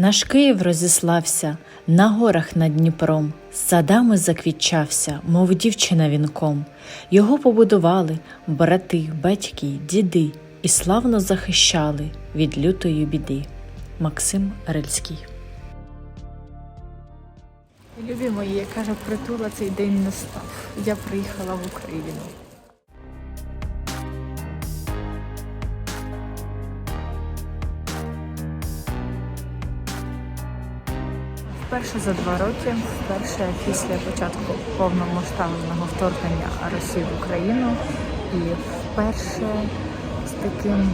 Наш Київ розіслався на горах над Дніпром, садами заквітчався, мов дівчина вінком. Його побудували брати, батьки, діди і славно захищали від лютої біди. Максим Рильський. Любі мої, я кажу, притула цей день настав. Я приїхала в Україну. Вперше за два роки, вперше після початку повномасштабного вторгнення Росії в Україну і вперше з таким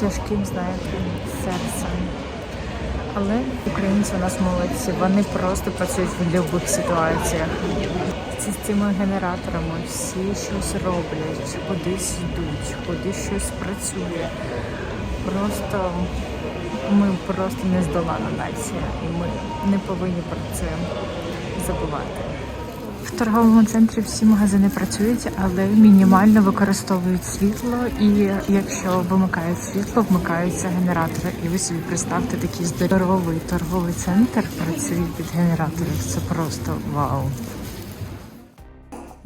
тяжким, знаєте, серцем. Але українці у нас молодці, вони просто працюють в будь-яких ситуаціях. Ці з цими генераторами всі щось роблять, кудись йдуть, кудись щось працює. Просто ми просто не здолана нація, і ми не повинні про це забувати. В торговому центрі всі магазини працюють, але мінімально використовують світло. І якщо вимикають світло, вмикаються генератори. І ви собі представте такий здоровий торговий центр працює під генераторів. Це просто вау.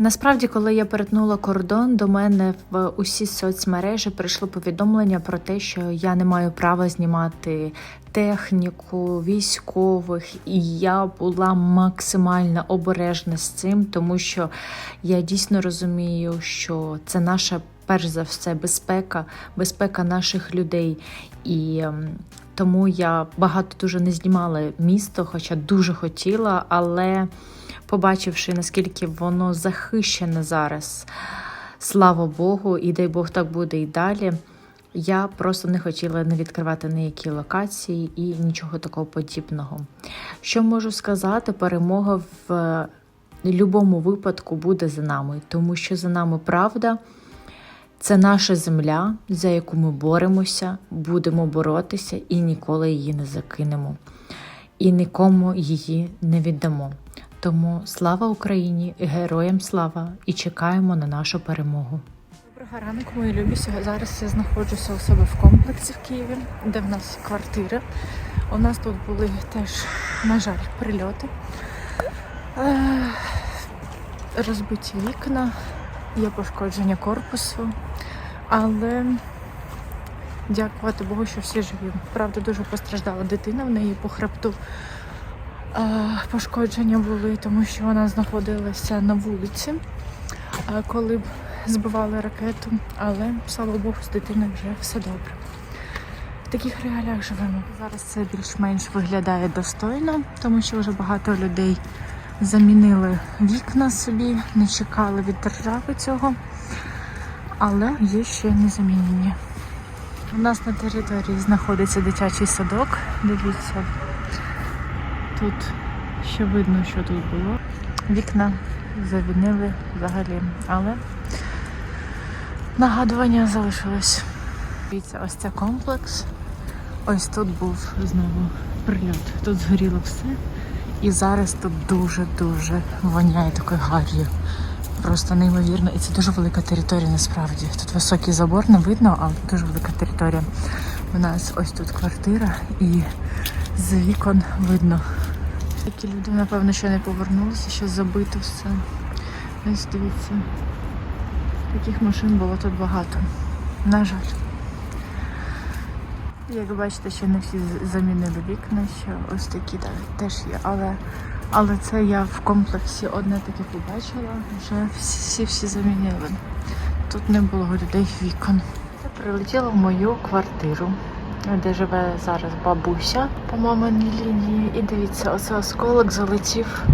Насправді, коли я перетнула кордон, до мене в усі соцмережі прийшло повідомлення про те, що я не маю права знімати техніку, військових, і я була максимально обережна з цим, тому що я дійсно розумію, що це наша перш за все безпека, безпека наших людей. І ем, тому я багато дуже не знімала місто, хоча дуже хотіла, але побачивши, наскільки воно захищене зараз, слава Богу, і дай Бог так буде і далі. Я просто не хотіла не відкривати ніякі локації і нічого такого подібного. Що можу сказати, перемога в будь-якому випадку буде за нами, тому що за нами правда. Це наша земля, за яку ми боремося, будемо боротися і ніколи її не закинемо. І нікому її не віддамо. Тому слава Україні, героям слава і чекаємо на нашу перемогу. Доброго ранку, мої любі. Зараз я знаходжуся у себе в комплексі в Києві, де в нас квартира. У нас тут були теж, на жаль, прильоти. Е, Розбиті вікна, є пошкодження корпусу, але дякувати Богу, що всі живі. Правда, дуже постраждала дитина, в неї по хребту пошкодження були, тому що вона знаходилася на вулиці, коли б збивали ракету, але слава Богу, з дитиною вже все добре. В таких реаліях живемо. Зараз це більш-менш виглядає достойно, тому що вже багато людей замінили вікна собі, не чекали від держави цього, але є ще незамінені. У нас на території знаходиться дитячий садок. Дивіться, тут ще видно, що тут було. Вікна завінили взагалі, але нагадування залишилось. Ось це комплекс. Ось тут був знову прильот. Тут згоріло все. І зараз тут дуже-дуже воняє такою гар'ю. Просто неймовірно. І це дуже велика територія насправді. Тут високий забор, не видно, але дуже велика територія. У нас ось тут квартира і з вікон видно. Такі люди, напевно, ще не повернулися, ще забито все. Ось дивіться. Таких машин було тут багато. На жаль. Як бачите, ще не всі замінили вікна, ще ось такі да, теж є. Але, але це я в комплексі одне таке побачила, вже всі всі замінили. Тут не було людей вікон. Я прилетіла в мою квартиру, де живе зараз бабуся по маминій лінії. І дивіться, оце осколок залетів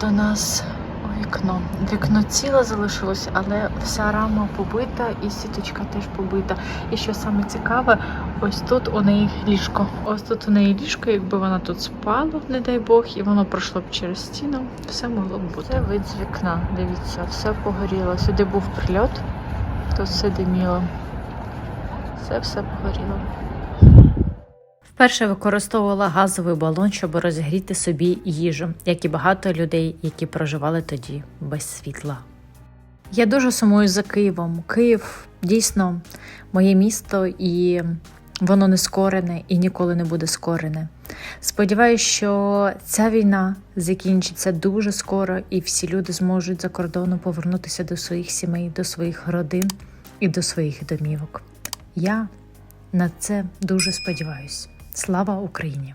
до нас у вікно. Вікно ціле залишилося, але вся рама побита і сіточка теж побита. І що саме цікаве, ось тут у неї ліжко. Ось тут у неї ліжко, якби вона тут спала, не дай Бог, і воно пройшло б через стіну, все могло б бути. Це вид з вікна. Дивіться, все погоріло. Сюди був прильот, тут все диміло. Це все погоріло. Вперше використовувала газовий балон, щоб розігріти собі їжу, як і багато людей, які проживали тоді без світла. Я дуже сумую за Києвом. Київ дійсно моє місто, і воно не скорене і ніколи не буде скорене. Сподіваюсь, що ця війна закінчиться дуже скоро, і всі люди зможуть за кордону повернутися до своїх сімей, до своїх родин і до своїх домівок. Я на це дуже сподіваюсь. Слава Україні!